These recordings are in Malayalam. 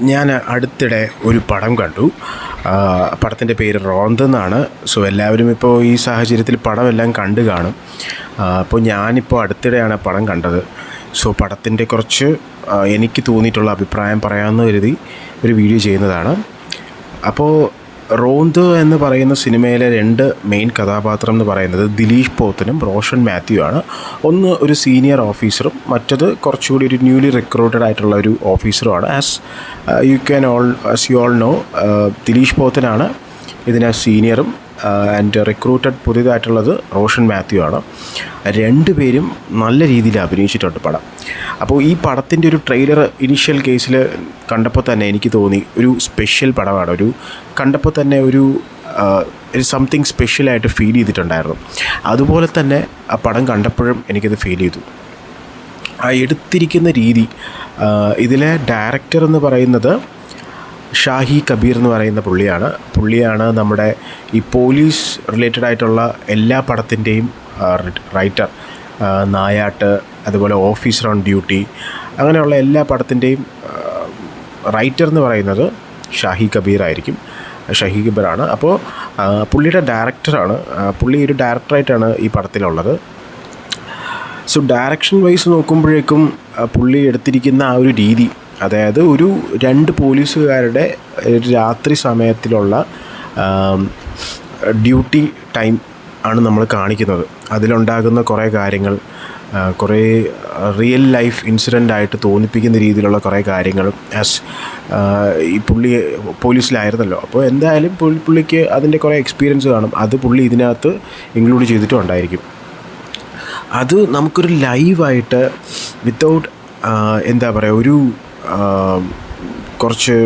ഞാൻ അടുത്തിടെ ഒരു പടം കണ്ടു. പടത്തിന്റെ പേര് റോന്ത് എന്നാണ്. സോ എല്ലാവരും ഇപ്പോൾ ഈ സാഹചര്യത്തിൽ പടമെല്ലാം കണ്ടു കാണും. അപ്പോൾ ഞാനിപ്പോൾ അടുത്തിടെയാണ് പടം കണ്ടത്. സോ പടത്തിന്റെ കുറച്ച് എനിക്ക് തോന്നിയിട്ടുള്ള അഭിപ്രായം പറയാമെന്ന് കരുതി ഒരു വീഡിയോ ചെയ്യുന്നതാണ്. അപ്പോൾ റോന്ത് എന്ന് പറയുന്ന സിനിമയിലെ രണ്ട് മെയിൻ കഥാപാത്രം എന്ന് പറയുന്നത് ദിലീഷ് പോത്തനും റോഷൻ മാത്യു ആണ് ഒന്ന് ഒരു സീനിയർ ഓഫീസറും മറ്റത് കുറച്ചുകൂടി ഒരു ന്യൂലി റിക്രൂട്ടഡ് ആയിട്ടുള്ള ഒരു ഓഫീസറുമാണ് as you can all as you all know Dileesh പോത്തനാണ് ഇതിനെ സീനിയറും ആൻഡ് റിക്രൂട്ടഡ് പുതിയതായിട്ടുള്ളത് റോഷൻ മാത്യു ആണ്. രണ്ടുപേരും നല്ല രീതിയിൽ അഭിനയിച്ചിട്ടുണ്ട് പടം. അപ്പോൾ ഈ പടത്തിന്റെ ഒരു ട്രെയിലർ ഇനിഷ്യൽ കേസിൽ കണ്ടപ്പോൾ തന്നെ എനിക്ക് തോന്നി ഒരു സ്പെഷ്യൽ പടമാണ്. ഒരു കണ്ടപ്പോൾ തന്നെ ഒരു ഒരു സംതിങ് സ്പെഷ്യലായിട്ട് ഫീൽ ചെയ്തിട്ടുണ്ടായിരുന്നു. അതുപോലെ തന്നെ ആ പടം കണ്ടപ്പോഴും എനിക്കത് ഫീൽ ചെയ്തു. ആ എടുത്തിരിക്കുന്ന രീതി ഇതിലെ ഡയറക്ടർ എന്ന് പറയുന്നത് ഷാഹി കബീർ എന്ന് പറയുന്ന പുള്ളിയാണ്. പുള്ളിയാണ് നമ്മുടെ ഈ പോലീസ് റിലേറ്റഡ് ആയിട്ടുള്ള എല്ലാ പടത്തിന്റെയും റൈറ്റർ നായാട്ട് അതുപോലെ ഓഫീസർ ഓൺ ഡ്യൂട്ടി അങ്ങനെയുള്ള എല്ലാ പടത്തിന്റെയും റൈറ്റർ എന്ന് പറയുന്നത് ഷാഹി കബീർ ആയിരിക്കും. ഷഹി കബീറാണ് അപ്പോൾ പുള്ളിയുടെ ഡയറക്ടറാണ് പുള്ളി ഒരു ഡയറക്ടറായിട്ടാണ് ഈ പടത്തിലുള്ളത്. സോ ഡയറക്ഷൻ വൈസ് നോക്കുമ്പോഴേക്കും പുള്ളി എടുത്തിരിക്കുന്ന ആ ഒരു രീതി അതായത് ഒരു രണ്ട് പോലീസുകാരുടെ രാത്രി സമയത്തിലുള്ള ഡ്യൂട്ടി ടൈം ആണ് നമ്മൾ കാണിക്കുന്നത്. അതിലുണ്ടാകുന്ന കുറേ കാര്യങ്ങൾ കുറേ റിയൽ ലൈഫ് ഇൻസിഡന്റ് ആയിട്ട് തോന്നിപ്പിക്കുന്ന രീതിയിലുള്ള കുറേ കാര്യങ്ങൾ ആസ് ഈ പുള്ളി പോലീസിലായിരുന്നല്ലോ. അപ്പോൾ എന്തായാലും പുള്ളി പുള്ളിക്ക് അതിന്റെ കുറേ എക്സ്പീരിയൻസ് കാണും. അത് പുള്ളി ഇതിനകത്ത് ഇൻക്ലൂഡ് ചെയ്തിട്ടും ഉണ്ടായിരിക്കും അത് നമുക്കൊരു ലൈവായിട്ട് വിത്തൗട്ട് എന്താ പറയുക ഒരു കുറച്ച്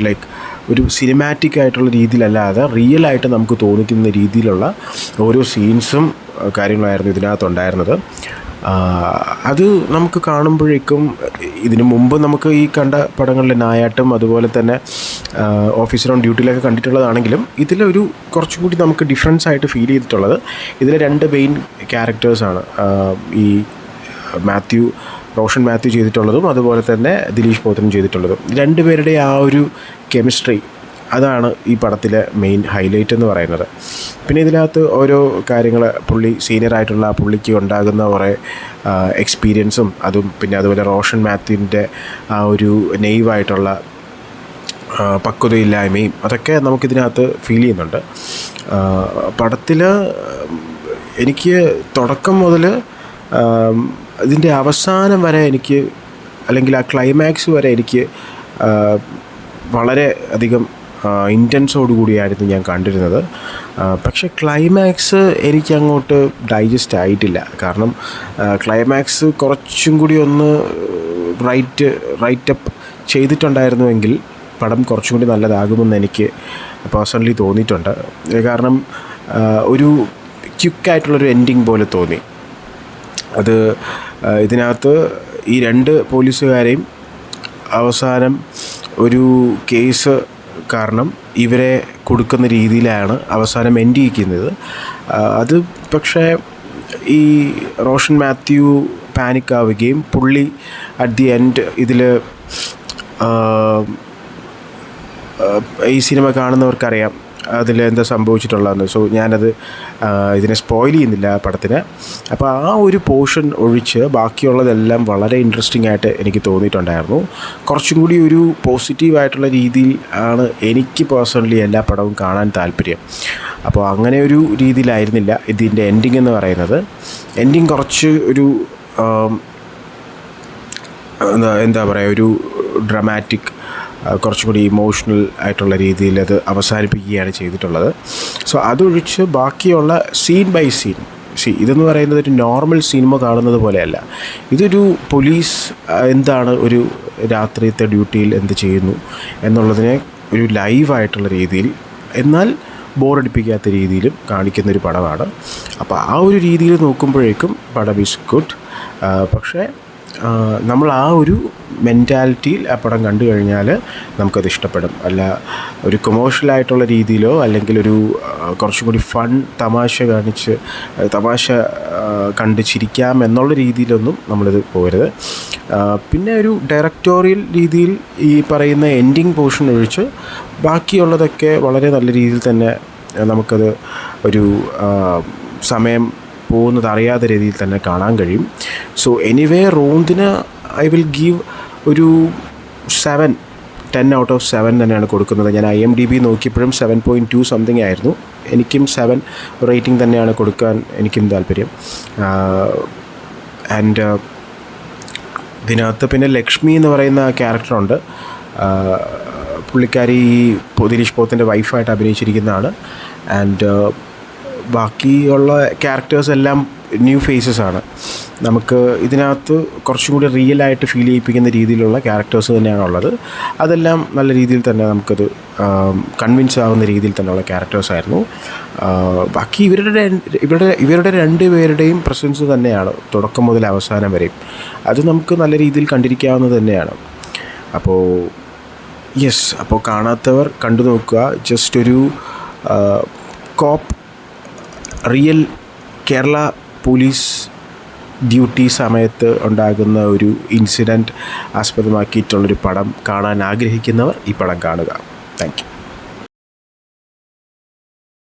ലൈക്ക് ഒരു സിനിമാറ്റിക് ആയിട്ടുള്ള രീതിയിലല്ലാതെ റിയൽ ആയിട്ട് നമുക്ക് തോന്നിക്കുന്ന രീതിയിലുള്ള ഓരോ സീൻസും കാര്യങ്ങളായിരുന്നു ഇതിനകത്തുണ്ടായിരുന്നത്. അത് നമുക്ക് കാണുമ്പോഴേക്കും ഇതിനു മുമ്പ് നമുക്ക് ഈ കണ്ട പടങ്ങളിലെ നായാട്ടും അതുപോലെ തന്നെ ഓഫീസർ ഓൺ ഡ്യൂട്ടിയിലൊക്കെ കണ്ടിട്ടുള്ളതാണെങ്കിലും ഇതിലൊരു കുറച്ചും കൂടി നമുക്ക് ഡിഫറൻസ് ആയിട്ട് ഫീൽ ചെയ്തിട്ടുള്ളത് ഇതിലെ രണ്ട് മെയിൻ ക്യാരക്ടേഴ്സാണ് ഈ മാത്യു റോഷൻ മാത്യു ചെയ്തിട്ടുള്ളതും അതുപോലെ തന്നെ ദിലീഷ് പോത്തനും ചെയ്തിട്ടുള്ളതും. രണ്ടുപേരുടെ ആ ഒരു കെമിസ്ട്രി അതാണ് ഈ പടത്തിലെ മെയിൻ ഹൈലൈറ്റ് എന്ന് പറയുന്നത്. പിന്നെ ഇതിനകത്ത് ഓരോ കാര്യങ്ങൾ പുള്ളി ആ പുള്ളിക്ക് ഉണ്ടാകുന്ന കുറേ എക്സ്പീരിയൻസും അതും പിന്നെ അതുപോലെ റോഷൻ മാത്യുവിന്റെ ആ ഒരു നെയ്വായിട്ടുള്ള പക്വതയില്ലായ്മയും അതൊക്കെ നമുക്കിതിനകത്ത് ഫീൽ ചെയ്യുന്നുണ്ട്. പടത്തിൽ എനിക്ക് തുടക്കം മുതൽ ഇതിന്റെ അവസാനം വരെ എനിക്ക് അല്ലെങ്കിൽ ആ ക്ലൈമാക്സ് വരെ എനിക്ക് വളരെ അധികം ഇന്റൻസോടുകൂടിയായിരുന്നു ഞാൻ കണ്ടിരുന്നത്. പക്ഷേ ക്ലൈമാക്സ് എനിക്കങ്ങോട്ട് ഡൈജസ്റ്റ് ആയിട്ടില്ല. കാരണം ക്ലൈമാക്സ് കുറച്ചും കൂടി ഒന്ന് റൈറ്റ് റൈറ്റപ്പ് ചെയ്തിട്ടുണ്ടായിരുന്നുവെങ്കിൽ പടം കുറച്ചും കൂടി നല്ലതാകുമെന്ന് എനിക്ക് പേഴ്സണലി തോന്നിയിട്ടുണ്ട്. കാരണം ഒരു ക്യുക്കായിട്ടുള്ളൊരു എൻഡിങ് പോലെ തോന്നി. അത് ഇതിനകത്ത് ഈ രണ്ട് പോലീസുകാരെയും അവസാനം ഒരു കേസ് കാരണം ഇവരെ കൊടുക്കുന്ന രീതിയിലാണ് അവസാനം എൻഡ് ചെയ്യിക്കുന്നത് അത് പക്ഷേ ഈ റോഷൻ മാത്യു പാനിക് ആവുകയും പുള്ളി അറ്റ് ദി എൻഡ് ഇതിൽ ഈ സിനിമ കാണുന്നവർക്കറിയാം. അതിൽ എന്താ സംഭവിച്ചിട്ടുള്ളതെന്ന്. സോ ഞാനത് ഇതിനെ സ്പോയിൽ ചെയ്യുന്നില്ല ആ പടത്തിന്. അപ്പോൾ ആ ഒരു പോർഷൻ ഒഴിച്ച് ബാക്കിയുള്ളതെല്ലാം വളരെ ഇൻട്രസ്റ്റിംഗ് ആയിട്ട് എനിക്ക് തോന്നിയിട്ടുണ്ടായിരുന്നു. കുറച്ചും കൂടി ഒരു പോസിറ്റീവായിട്ടുള്ള രീതിയിൽ ആണ് എനിക്ക് പേഴ്സണലി എല്ലാ പടവും കാണാൻ താല്പര്യം. അപ്പോൾ അങ്ങനെ ഒരു രീതിയിലായിരുന്നില്ല ഇതിന്റെ എൻഡിങ് എന്ന് പറയുന്നത്. എൻഡിങ് കുറച്ച് ഒരു എന്താ എന്താ പറയുക ഒരു ഡ്രമാറ്റിക് കുറച്ചും കൂടി ഇമോഷണൽ ആയിട്ടുള്ള രീതിയിൽ അത് അവസാനിപ്പിക്കുകയാണ് ചെയ്തിട്ടുള്ളത്. സോ അതൊഴിച്ച് ബാക്കിയുള്ള സീൻ ബൈ സീൻ സി ഇതെന്ന് പറയുന്നത് ഒരു നോർമൽ സിനിമ കാണുന്നത് പോലെയല്ല. ഇതൊരു പോലീസ് എന്താണ് ഒരു രാത്രിയത്തെ ഡ്യൂട്ടിയിൽ എന്ത് ചെയ്യുന്നു എന്നുള്ളതിനെ ഒരു ലൈവായിട്ടുള്ള രീതിയിൽ എന്നാൽ ബോറടിപ്പിക്കാത്ത രീതിയിലും കാണിക്കുന്ന ഒരു പടമാണ്. അപ്പോൾ ആ ഒരു രീതിയിൽ നോക്കുമ്പോഴേക്കും പടം ഈസ് ഗുഡ് പക്ഷേ നമ്മൾ ആ ഒരു മെന്റാലിറ്റിയിൽ ആ പടം കണ്ടു കഴിഞ്ഞാൽ നമുക്കത് ഇഷ്ടപ്പെടും. അല്ല ഒരു കൊമേഴ്ഷ്യലായിട്ടുള്ള രീതിയിലോ അല്ലെങ്കിൽ ഒരു കുറച്ചും കൂടി ഫൺ തമാശ കാണിച്ച് തമാശ കണ്ട് ചിരിക്കാം എന്നുള്ള രീതിയിലൊന്നും നമ്മളിത് പോകരുത്. പിന്നെ ഒരു ഡയറക്ടോറിയൽ രീതിയിൽ ഈ പറയുന്ന എൻഡിങ് പോർഷൻ ഒഴിച്ച് ബാക്കിയുള്ളതൊക്കെ വളരെ നല്ല രീതിയിൽ തന്നെ നമുക്കത് ഒരു സമയം പോകുന്നത് അറിയാത്ത രീതിയിൽ തന്നെ കാണാൻ കഴിയും. സോ എനിവേ റോന്തിന് ഐ വിൽ ഗീവ് ഒരു seven ten out of seven തന്നെയാണ് കൊടുക്കുന്നത്. ഞാൻ ഐ എം ഡി ബി നോക്കിയപ്പോഴും സെവൻ പോയിന്റ് ടു സംതിങ് ആയിരുന്നു. എനിക്കും സെവൻ റേറ്റിംഗ് തന്നെയാണ് കൊടുക്കാൻ എനിക്കും താല്പര്യം. ആൻഡ് ഇതിനകത്ത് പിന്നെ ലക്ഷ്മി എന്ന് പറയുന്ന ക്യാരക്ടറുണ്ട് ആ, പുള്ളിക്കാരി ദിലീഷ് പോത്തിന്റെ വൈഫായിട്ട് അഭിനയിച്ചിരിക്കുന്നതാണ്. ആൻഡ് ബാക്കിയുള്ള ക്യാരക്ടേഴ്സ് എല്ലാം ന്യൂ ഫേസസ് ആണ്. നമുക്ക് ഇതിനകത്ത് കുറച്ചും കൂടി റിയൽ ആയിട്ട് ഫീൽ ചെയ്യിപ്പിക്കുന്ന രീതിയിലുള്ള ക്യാരക്ടേഴ്സ് തന്നെയാണ് ഉള്ളത്. അതെല്ലാം നല്ല രീതിയിൽ തന്നെ നമുക്കത് കൺവിൻസ് ആവുന്ന രീതിയിൽ തന്നെയുള്ള ക്യാരക്ടേഴ്സ് ആയിരുന്നു. ബാക്കി ഇവരുടെ ഇവരുടെ ഇവരുടെ രണ്ട് പേരുടെയും പ്രസൻസ് തന്നെയാണ് തുടക്കം മുതൽ അവസാനം വരെയും. അത് നമുക്ക് നല്ല രീതിയിൽ കണ്ടിരിക്കാവുന്നത് തന്നെയാണ്. അപ്പോൾ യെസ് അപ്പോൾ കാണാത്തവർ കണ്ടു നോക്കുക. ജസ്റ്റ് ഒരു cop real Kerala police duty സമയത്ത് ഉണ്ടാകുന്ന ഒരു ഇൻസിഡന്റ് ആസ്പദമാക്കിയിട്ടുള്ളൊരു പടം കാണാൻ ആഗ്രഹിക്കുന്നവർ ഈ പടം കാണുക. താങ്ക്